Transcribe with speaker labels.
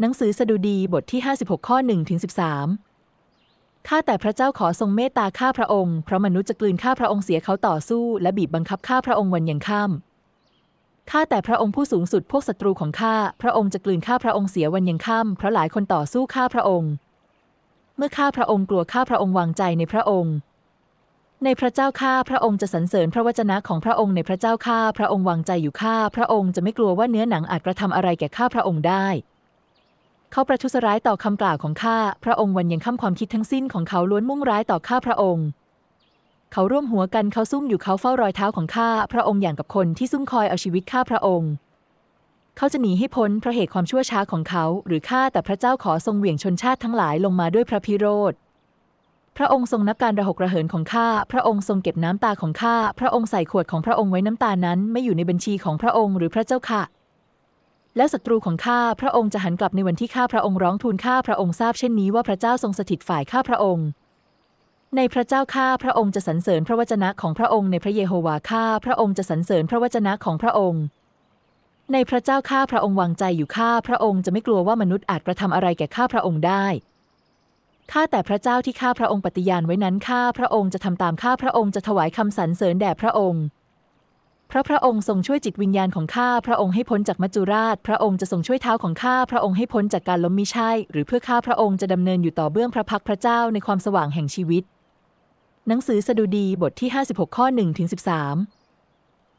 Speaker 1: หนังสือสดุดีบทที่ 56 ข้อ1ถึง13 ข้าแต่พระเจ้าขอทรงเมตตาข้าพระองค์เพราะมนุษย์จะกลืนข้าพระองค์เสียเขาต่อสู้ และบีบบังคับข้าพระองค์วันยังค่ำข้าแต่พระองค์ผู้สูงสุดพวกศัตรูของข้าพระองค์จะกลืนข้าพระองค์เสียวันยังค่ำเพราะหลายคนต่อสู้ข้าพระองค์ เมื่อข้าพระองค์กลัวข้าพระองค์วางใจในพระองค์ ในพระเจ้าข้าพระองค์จะสรรเสริญพระวจนะของพระองค์ในพระเจ้าข้าพระองค์วางใจอยู่ข้าพระองค์จะไม่กลัวว่าเนื้อหนังอาจกระทำอะไรแก่ข้าพระองค์ได้ เขาประทุษร้ายต่อคำกล่าวของข้าพระองค์วันยังค่ำความคิดทั้งสิ้นของเขาล้วนมุ่งร้ายต่อข้าพระองค์ เขาร่วมหัวกันเขาซุ่มอยู่เขาเฝ้ารอยเท้าของข้าพระองค์อย่างกับคนที่ซุ่มคอยเอาชีวิตข้าพระองค์ เขาจะหนีให้พ้นเพราะเหตุความชั่วช้าของเขา หรือข้าแต่พระเจ้าขอทรงเหวี่ยงชนชาติทั้งหลายลงมาด้วยพระพิโรธพระองค์ทรงนับการระหกระเหินของข้า พระองค์ทรงเก็บน้ำตาของข้า พระองค์ใส่ขวดของพระองค์ไว้น้ำตานั้น ไม่อยู่ในบัญชีของพระองค์หรือพระเจ้าค่ะ แล้วศัตรูของข้าพระองค์จะหันกลับในวันที่ข้าพระองค์ร้องทูลข้าพระองค์ทราบเช่นนี้ว่าพระเจ้าทรงสถิตฝ่ายข้าพระองค์ ในพระเจ้าข้าพระองค์จะสรรเสริญพระวจนะของพระองค์ในพระเยโฮวาข้าพระองค์จะสรรเสริญพระวจนะของพระองค์ ในพระเจ้าข้าพระองค์วางใจอยู่ข้าพระองค์จะไม่กลัวว่ามนุษย์อาจกระทำอะไรแก่ข้าพระองค์ได้ข้าแต่พระเจ้าที่ข้าพระองค์ปฏิญาณไว้นั้นข้าพระองค์จะทำตามข้าพระองค์จะถวายคำสรรเสริญแด่พระองค์ พระพระองค์ทรงช่วยจิตวิญญาณของข้าพระองค์ให้พ้นจากมัจจุราช พระองค์จะทรงช่วยเท้าของข้าพระองค์ให้พ้นจากการล้มมิใช่ หรือเพื่อข้าพระองค์จะดำเนินอยู่ต่อเบื้องพระพักพระเจ้าในความสว่างแห่งชีวิต หนังสือสดุดีบทที่ 56 ข้อ1ถึง13